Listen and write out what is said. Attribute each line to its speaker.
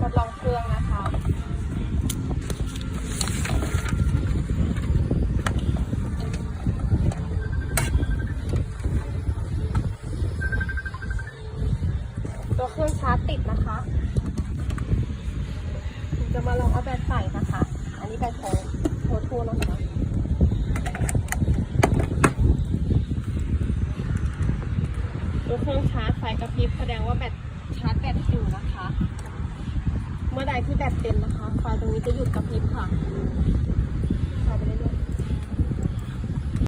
Speaker 1: ทดลองเครื่องนะคะ ตัวเครื่องช้าติดนะคะจะมาลองเอาแบตใส่นะคะ อันนี้แบตโทรโทรทูนะคะ รื่องชาร์จไฟกระพริบแสดงว่าแบตชาร์จแบตอยู่นะคะ เมื่อใดที่แบตเต็มนะคะ ไฟตรงนี้จะหยุดกระพริบค่ะ